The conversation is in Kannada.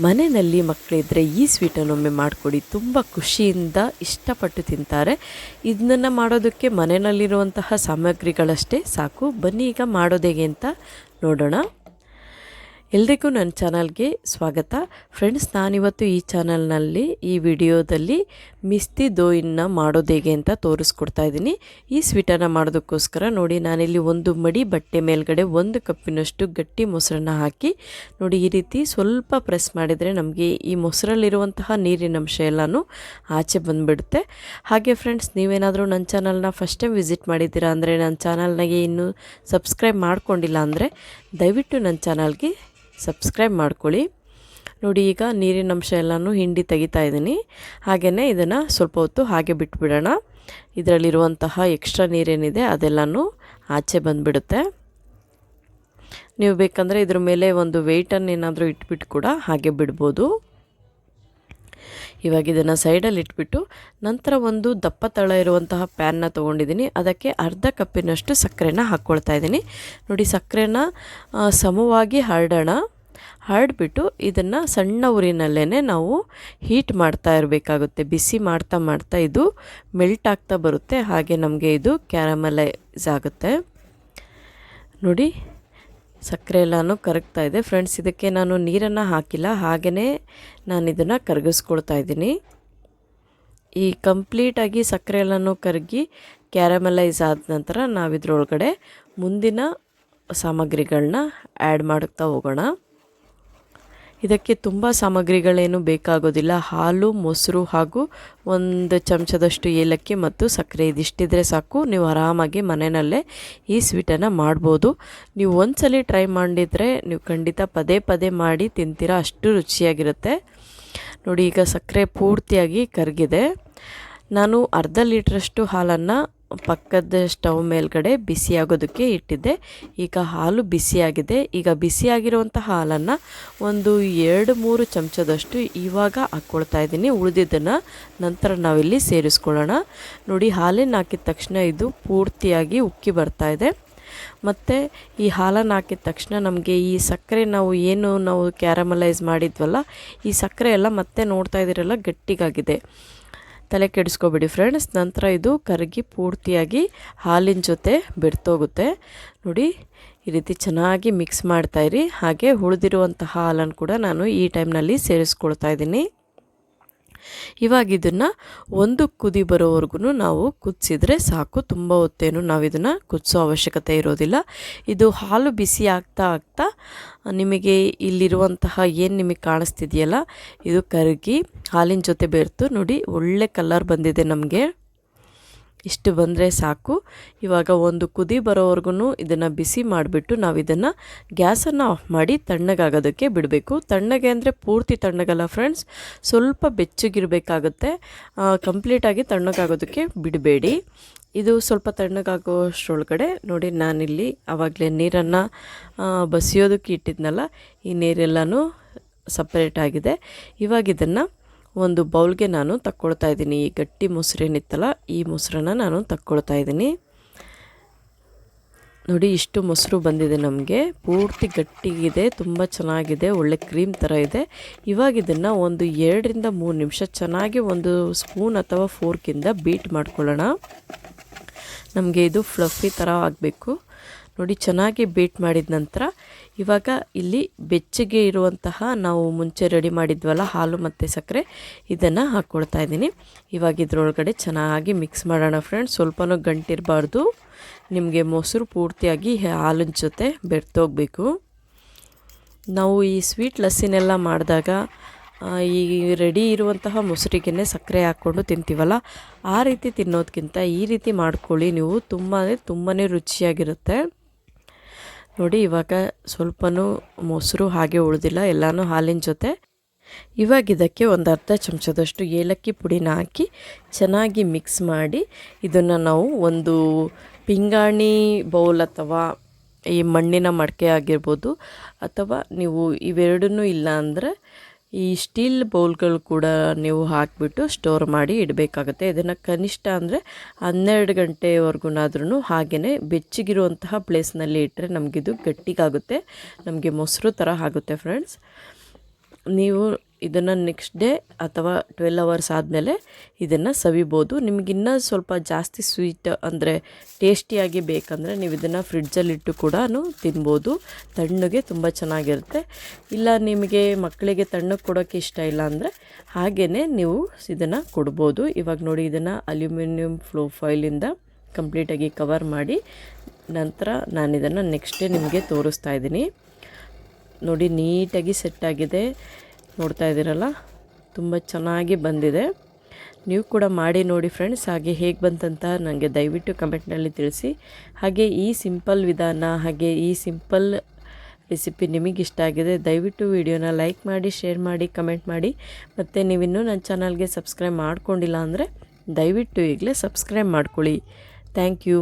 ಮನೆಯಲ್ಲಿ ಮಕ್ಕಳಿದ್ದರೆ ಈ ಸ್ವೀಟನ್ನೊಮ್ಮೆ ಮಾಡಿಕೊಡಿ. ತುಂಬ ಖುಷಿಯಿಂದ ಇಷ್ಟಪಟ್ಟು ತಿಂತಾರೆ. ಇದನ್ನು ಮಾಡೋದಕ್ಕೆ ಮನೆಯಲ್ಲಿರುವಂತಹ ಸಾಮಗ್ರಿಗಳಷ್ಟೇ ಸಾಕು. ಬನ್ನಿ ಈಗ ಮಾಡೋದೇಗೆ ಅಂತ ನೋಡೋಣ. ಎಲ್ರಿಗೂ ನನ್ನ ಚಾನಲ್ಗೆ ಸ್ವಾಗತ. ಫ್ರೆಂಡ್ಸ್ ನಾನಿವತ್ತು ಈ ಚಾನಲ್ನಲ್ಲಿ ಈ ವಿಡಿಯೋದಲ್ಲಿ ಮಿಸ್ತಿ ದೋಯಿನ್ನ ಮಾಡೋದು ಹೇಗೆ ಅಂತ ತೋರಿಸ್ಕೊಡ್ತಾ ಇದ್ದೀನಿ. ಈ ಸ್ವೀಟನ್ನು ಮಾಡೋದಕ್ಕೋಸ್ಕರ ನೋಡಿ, ನಾನಿಲ್ಲಿ ಒಂದು ಮಡಿ ಬಟ್ಟೆ ಮೇಲ್ಗಡೆ ಒಂದು ಕಪ್ಪಿನಷ್ಟು ಗಟ್ಟಿ ಮೊಸರನ್ನ ಹಾಕಿ, ನೋಡಿ ಈ ರೀತಿ ಸ್ವಲ್ಪ ಪ್ರೆಸ್ ಮಾಡಿದರೆ ನಮಗೆ ಈ ಮೊಸರಲ್ಲಿರುವಂತಹ ನೀರಿನ ಅಂಶ ಎಲ್ಲನೂ ಆಚೆ ಬಂದುಬಿಡುತ್ತೆ. ಹಾಗೆ ಫ್ರೆಂಡ್ಸ್ ನೀವೇನಾದರೂ ನನ್ನ ಚಾನಲ್ನ ಫಸ್ಟ್ ಟೈಮ್ ವಿಸಿಟ್ ಮಾಡಿದ್ದೀರಾ ಅಂದರೆ, ನನ್ನ ಚಾನಲ್ನಾಗೆ ಇನ್ನೂ ಸಬ್ಸ್ಕ್ರೈಬ್ ಮಾಡ್ಕೊಂಡಿಲ್ಲ ಅಂದರೆ, ದಯವಿಟ್ಟು ನನ್ನ ಚಾನಲ್ಗೆ ಸಬ್ಸ್ಕ್ರೈಬ್ ಮಾಡ್ಕೊಳ್ಳಿ. ನೋಡಿ, ಈಗ ನೀರಿನ ಅಂಶ ಎಲ್ಲನೂ ಹಿಂಡಿ ತೆಗಿತಾ ಇದ್ದೀನಿ. ಹಾಗೆಯೇ ಇದನ್ನು ಸ್ವಲ್ಪ ಹೊತ್ತು ಹಾಗೆ ಬಿಟ್ಬಿಡೋಣ. ಇದರಲ್ಲಿರುವಂತಹ ಎಕ್ಸ್ಟ್ರಾ ನೀರೇನಿದೆ ಅದೆಲ್ಲನೂ ಆಚೆ ಬಂದುಬಿಡುತ್ತೆ. ನೀವು ಬೇಕಂದರೆ ಇದ್ರ ಮೇಲೆ ಒಂದು ವೆಯ್ಟನ್ನು ಏನಾದರೂ ಇಟ್ಬಿಟ್ಟು ಕೂಡ ಹಾಗೆ ಬಿಡ್ಬೋದು. ಇವಾಗ ಇದನ್ನು ಸೈಡಲ್ಲಿ ಇಟ್ಬಿಟ್ಟು ನಂತರ ಒಂದು ದಪ್ಪ ತಳ ಇರುವಂತಹ ಪ್ಯಾನ್ನ ತೊಗೊಂಡಿದ್ದೀನಿ. ಅದಕ್ಕೆ ಅರ್ಧ ಕಪ್ಪಿನಷ್ಟು ಸಕ್ಕರೆನ ಹಾಕ್ಕೊಳ್ತಾ ಇದ್ದೀನಿ. ನೋಡಿ, ಸಕ್ಕರೆನ ಸಮವಾಗಿ ಹರಡೋಣ. ಹರಡ್ಬಿಟ್ಟು ಇದನ್ನು ಸಣ್ಣ ಉರಿನಲ್ಲೇ ನಾವು ಹೀಟ್ ಮಾಡ್ತಾ ಇರಬೇಕಾಗುತ್ತೆ. ಬಿಸಿ ಮಾಡ್ತಾ ಮಾಡ್ತಾ ಇದು ಮೆಲ್ಟ್ ಆಗ್ತಾ ಬರುತ್ತೆ. ಹಾಗೆ ನಮಗೆ ಇದು ಕ್ಯಾರಮಲೈಸ್ ಆಗುತ್ತೆ. ನೋಡಿ ಸಕ್ಕರೆ ಎಲ್ಲನೂ ಕರಗ್ತಾ ಇದೆ. ಫ್ರೆಂಡ್ಸ್ ಇದಕ್ಕೆ ನಾನು ನೀರನ್ನು ಹಾಕಿಲ್ಲ. ಹಾಗೆಯೇ ನಾನು ಇದನ್ನು ಕರಗಿಸ್ಕೊಳ್ತಾ ಇದ್ದೀನಿ. ಈ ಕಂಪ್ಲೀಟಾಗಿ ಸಕ್ಕರೆ ಎಲ್ಲನೂ ಕರಗಿ ಕ್ಯಾರಮಲೈಸ್ ಆದ ನಂತರ ನಾವಿದ್ರೊಳಗಡೆ ಮುಂದಿನ ಸಾಮಗ್ರಿಗಳನ್ನ ಆ್ಯಡ್ ಮಾಡುತ್ತಾ ಹೋಗೋಣ. ಇದಕ್ಕೆ ತುಂಬ ಸಾಮಗ್ರಿಗಳೇನು ಬೇಕಾಗೋದಿಲ್ಲ. ಹಾಲು, ಮೊಸರು ಹಾಗೂ ಒಂದು ಚಮಚದಷ್ಟು ಏಲಕ್ಕಿ ಮತ್ತು ಸಕ್ಕರೆ ಇದಿಷ್ಟಿದ್ರೆ ಸಾಕು. ನೀವು ಆರಾಮಾಗಿ ಮನೆಯಲ್ಲೇ ಈ ಸ್ವೀಟನ್ನು ಮಾಡ್ಬೋದು. ನೀವು ಒಂದ್ಸಲಿ ಟ್ರೈ ಮಾಡಿದರೆ ನೀವು ಖಂಡಿತ ಪದೇ ಪದೇ ಮಾಡಿ ತಿಂತೀರಾ. ಅಷ್ಟು ರುಚಿಯಾಗಿರುತ್ತೆ. ನೋಡಿ, ಈಗ ಸಕ್ಕರೆ ಪೂರ್ತಿಯಾಗಿ ಕರಗಿದೆ. ನಾನು ಅರ್ಧ ಲೀಟ್ರಷ್ಟು ಹಾಲನ್ನು ಪಕ್ಕದ ಸ್ಟವ್ ಮೇಲ್ಗಡೆ ಬಿಸಿಯಾಗೋದಕ್ಕೆ ಇಟ್ಟಿದ್ದೆ. ಈಗ ಹಾಲು ಬಿಸಿಯಾಗಿದೆ. ಈಗ ಬಿಸಿಯಾಗಿರುವಂಥ ಹಾಲನ್ನು ಒಂದು ಎರಡು ಮೂರು ಚಮಚದಷ್ಟು ಇವಾಗ ಹಾಕ್ಕೊಳ್ತಾ ಇದ್ದೀನಿ. ಉಳಿದಿದ್ದನ್ನು ನಂತರ ನಾವಿಲ್ಲಿ ಸೇರಿಸ್ಕೊಳ್ಳೋಣ. ನೋಡಿ ಹಾಲಿನ ಹಾಕಿದ ತಕ್ಷಣ ಇದು ಪೂರ್ತಿಯಾಗಿ ಉಕ್ಕಿ ಬರ್ತಾ ಇದೆ. ಮತ್ತು ಈ ಹಾಲನ್ನು ಹಾಕಿದ ತಕ್ಷಣ ನಮಗೆ ಈ ಸಕ್ಕರೆ ನಾವು ಏನು ನಾವು ಕ್ಯಾರಮಲೈಸ್ ಮಾಡಿದ್ವಲ್ಲ, ಈ ಸಕ್ಕರೆ ಎಲ್ಲ ಮತ್ತೆ ನೋಡ್ತಾ ಇದ್ದೀರಲ್ಲ, ಗಟ್ಟಿಗಾಗಿದೆ. ತಲೆ ಕೆಡಿಸ್ಕೊಬೇಡಿ ಫ್ರೆಂಡ್ಸ್ ನಂತರ ಇದು ಕರಗಿ ಪೂರ್ತಿಯಾಗಿ ಹಾಲಿನ ಜೊತೆ ಬಿಡ್ತೋಗುತ್ತೆ. ನೋಡಿ, ಈ ರೀತಿ ಚೆನ್ನಾಗಿ ಮಿಕ್ಸ್ ಮಾಡ್ತಾಯಿರಿ ಹಾಗೆ ಉಳಿದಿರುವಂತಹ ಹಾಲನ್ನು ಕೂಡ ನಾನು ಈ ಟೈಮ್ನಲ್ಲಿ ಸೇರಿಸ್ಕೊಳ್ತಾ ಇದ್ದೀನಿ. ಇವಾಗ ಇದನ್ನು ಒಂದು ಕುದಿ ಬರೋವರೆಗೂ ನಾವು ಕುದಿಸಿದ್ರೆ ಸಾಕು. ತುಂಬ ಹೊತ್ತೇನು ನಾವು ಇದನ್ನು ಕುದಿಸೋ ಅವಶ್ಯಕತೆ ಇರೋದಿಲ್ಲ. ಇದು ಹಾಲು ಬಿಸಿ ಆಗ್ತಾ ಆಗ್ತಾ ನಿಮಗೆ ಇಲ್ಲಿರುವಂತಹ ಏನು ನಿಮಗೆ ಕಾಣಿಸ್ತಿದೆಯಲ್ಲ, ಇದು ಕರಗಿ ಹಾಲಿನ ಜೊತೆ ಬೆರೆತು ನೋಡಿ, ಒಳ್ಳೆ ಕಲರ್ ಬಂದಿದೆ ನಮಗೆ. ಇಷ್ಟು ಬಂದರೆ ಸಾಕು. ಇವಾಗ ಒಂದು ಕುದಿ ಬರೋವರೆಗೂ ಇದನ್ನು ಬಿಸಿ ಮಾಡಿಬಿಟ್ಟು ನಾವು ಇದನ್ನು ಗ್ಯಾಸನ್ನು ಆಫ್ ಮಾಡಿ ತಣ್ಣಗಾಗೋದಕ್ಕೆ ಬಿಡಬೇಕು. ತಣ್ಣಗೆ ಅಂದರೆ ಪೂರ್ತಿ ತಣ್ಣಗಲ್ಲ ಫ್ರೆಂಡ್ಸ್. ಸ್ವಲ್ಪ ಬೆಚ್ಚಗಿರಬೇಕಾಗುತ್ತೆ. ಕಂಪ್ಲೀಟಾಗಿ ತಣ್ಣಗಾಗೋದಕ್ಕೆ ಬಿಡಬೇಡಿ. ಇದು ಸ್ವಲ್ಪ ತಣ್ಣಗಾಗೋಷ್ಟರೊಳಗಡೆ ನೋಡಿ ನಾನಿಲ್ಲಿ ಆವಾಗಲೇ ನೀರನ್ನು ಬಸಿಯೋದಕ್ಕೆ ಇಟ್ಟಿದ್ನಲ್ಲ, ಈ ನೀರೆಲ್ಲನೂ ಸಪ್ರೇಟ್ ಆಗಿದೆ ಇವಾಗ ಇದನ್ನು ಒಂದು ಬೌಲ್ಗೆ ನಾನು ತಕ್ಕೊಳ್ತಾ ಇದ್ದೀನಿ. ಈ ಗಟ್ಟಿ ಮೊಸರೇನಿತ್ತಲ್ಲ ಈ ಮೊಸರನ್ನ ನಾನು ತಕ್ಕೊಳ್ತಾ ಇದ್ದೀನಿ. ನೋಡಿ, ಇಷ್ಟು ಮೊಸರು ಬಂದಿದೆ ನಮಗೆ. ಪೂರ್ತಿ ಗಟ್ಟಿಗಿದೆ, ತುಂಬ ಚೆನ್ನಾಗಿದೆ, ಒಳ್ಳೆ ಕ್ರೀಮ್ ಥರ ಇದೆ. ಇವಾಗ ಇದನ್ನು ಒಂದು ಎರಡರಿಂದ ಮೂರು ನಿಮಿಷ ಚೆನ್ನಾಗಿ ಒಂದು ಸ್ಪೂನ್ ಅಥವಾ ಫೋರ್ಕಿಂದ ಬೀಟ್ ಮಾಡ್ಕೊಳ್ಳೋಣ. ನಮಗೆ ಇದು ಫ್ಲಫಿ ಥರ ಆಗಬೇಕು. ನೋಡಿ, ಚೆನ್ನಾಗಿ ಬೀಟ್ ಮಾಡಿದ ನಂತರ ಇವಾಗ ಇಲ್ಲಿ ಬೆಚ್ಚಗೆ ಇರುವಂತಹ ನಾವು ಮುಂಚೆ ರೆಡಿ ಮಾಡಿದ್ವಲ್ಲ, ಹಾಲು ಮತ್ತು ಸಕ್ಕರೆ, ಇದನ್ನು ಹಾಕ್ಕೊಳ್ತಾ ಇದ್ದೀನಿ. ಇವಾಗ ಇದರೊಳಗಡೆ ಚೆನ್ನಾಗಿ ಮಿಕ್ಸ್ ಮಾಡೋಣ ಫ್ರೆಂಡ್ಸ್ ಸ್ವಲ್ಪನೂ ಗಂಟಿರಬಾರ್ದು. ನಿಮಗೆ ಮೊಸರು ಪೂರ್ತಿಯಾಗಿ ಹಾಲಿನ ಜೊತೆ ಬೆರ್ತೋಗಬೇಕು ನಾವು ಈ ಸ್ವೀಟ್ ಲಸ್ಸಿನೆಲ್ಲ ಮಾಡಿದಾಗ ಈ ರೆಡಿ ಇರುವಂತಹ ಮೊಸರಿಗೆನೆ ಸಕ್ಕರೆ ಹಾಕ್ಕೊಂಡು ತಿಂತೀವಲ್ಲ, ಆ ರೀತಿ ತಿನ್ನೋದಕ್ಕಿಂತ ಈ ರೀತಿ ಮಾಡ್ಕೊಳ್ಳಿ. ನೀವು ತುಂಬಾ ತುಂಬಾ ರುಚಿಯಾಗಿರುತ್ತೆ. ನೋಡಿ, ಇವಾಗ ಸ್ವಲ್ಪನೂ ಮೊಸರು ಹಾಗೆ ಉಳಿದಿಲ್ಲ, ಎಲ್ಲನೂ ಹಾಲಿನ ಜೊತೆ. ಇವಾಗ ಇದಕ್ಕೆ ಒಂದು ಅರ್ಧ ಚಮಚದಷ್ಟು ಏಲಕ್ಕಿ ಪುಡಿನ ಹಾಕಿ ಚೆನ್ನಾಗಿ ಮಿಕ್ಸ್ ಮಾಡಿ ಇದನ್ನು ನಾವು ಒಂದು ಪಿಂಗಾಣಿ ಬೌಲ್ ಅಥವಾ ಈ ಮಣ್ಣಿನ ಮಡಕೆ ಆಗಿರ್ಬೋದು, ಅಥವಾ ನೀವು ಇವೆರಡನ್ನೂ ಇಲ್ಲ ಅಂದರೆ ಈ ಸ್ಟೀಲ್ ಬೌಲ್ಗಳು ಕೂಡ ನೀವು ಹಾಕಿಬಿಟ್ಟು ಸ್ಟೋರ್ ಮಾಡಿ ಇಡಬೇಕಾಗುತ್ತೆ. ಇದನ್ನು ಕನಿಷ್ಠ ಅಂದರೆ ಹನ್ನೆರಡು ಗಂಟೆವರೆಗೂನಾದ್ರೂ ಹಾಗೆಯೇ ಬೆಚ್ಚಗಿರುವಂತಹ ಪ್ಲೇಸ್ನಲ್ಲಿ ಇಟ್ಟರೆ ನಮಗಿದು ಗಟ್ಟಿಗಾಗುತ್ತೆ. ನಮಗೆ ಮೊಸರು ಥರ ಆಗುತ್ತೆ ಫ್ರೆಂಡ್ಸ್. ನೀವು ಇದನ್ನು ನೆಕ್ಸ್ಟ್ ಡೇ ಅಥವಾ ಟ್ವೆಲ್ ಅವರ್ಸ್ ಆದಮೇಲೆ ಇದನ್ನು ಸವಿಬೋದು. ನಿಮ್ಗೆ ಇನ್ನೂ ಸ್ವಲ್ಪ ಜಾಸ್ತಿ ಸ್ವೀಟ್ ಅಂದರೆ ಟೇಸ್ಟಿಯಾಗಿ ಬೇಕಂದರೆ ನೀವು ಇದನ್ನು ಫ್ರಿಡ್ಜಲ್ಲಿಟ್ಟು ಕೂಡ ತಿನ್ಬೋದು. ತಣ್ಣಗೆ ತುಂಬ ಚೆನ್ನಾಗಿರುತ್ತೆ. ಇಲ್ಲ ನಿಮಗೆ ಮಕ್ಕಳಿಗೆ ತಣ್ಣಗೆ ಕೊಡೋಕ್ಕೆ ಇಷ್ಟ ಇಲ್ಲ ಅಂದರೆ ಹಾಗೆಯೇ ನೀವು ಇದನ್ನು ಕೊಡ್ಬೋದು. ಇವಾಗ ನೋಡಿ ಇದನ್ನು ಅಲ್ಯೂಮಿನಿಯಂ ಫ್ಲೋ ಫೈಲಿಂದ ಕಂಪ್ಲೀಟಾಗಿ ಕವರ್ ಮಾಡಿ ನಂತರ ನಾನು ಇದನ್ನು ನೆಕ್ಸ್ಟ್ ಡೇ ನಿಮಗೆ ತೋರಿಸ್ತಾ ಇದ್ದೀನಿ. ನೋಡಿ, ನೀಟಾಗಿ ಸೆಟ್ ಆಗಿದೆ. ನೋಡ್ತಾ ಇದ್ದೀರಲ್ಲ? ತುಂಬ ಚೆನ್ನಾಗಿ ಬಂದಿದೆ. ನೀವು ಕೂಡ ಮಾಡಿ ನೋಡಿ ಫ್ರೆಂಡ್ಸ್, ಹಾಗೆ ಹೇಗೆ ಬಂತಂತ ನನಗೆ ದಯವಿಟ್ಟು ಕಮೆಂಟ್ನಲ್ಲಿ ತಿಳಿಸಿ. ಹಾಗೆ ಈ ಸಿಂಪಲ್ ವಿಧಾನ, ಹಾಗೆ ಈ ಸಿಂಪಲ್ ರೆಸಿಪಿ ನಿಮಗೆ ಇಷ್ಟ ಆಗಿದೆ, ದಯವಿಟ್ಟು ವಿಡಿಯೋನ ಲೈಕ್ ಮಾಡಿ, ಶೇರ್ ಮಾಡಿ, ಕಮೆಂಟ್ ಮಾಡಿ. ಮತ್ತು ನೀವಿನ್ನೂ ನನ್ನ ಚಾನಲ್ಗೆ ಸಬ್ಸ್ಕ್ರೈಬ್ ಮಾಡ್ಕೊಂಡಿಲ್ಲ ಅಂದರೆ ದಯವಿಟ್ಟು ಈಗಲೇ ಸಬ್ಸ್ಕ್ರೈಬ್ ಮಾಡ್ಕೊಳ್ಳಿ. Thank you.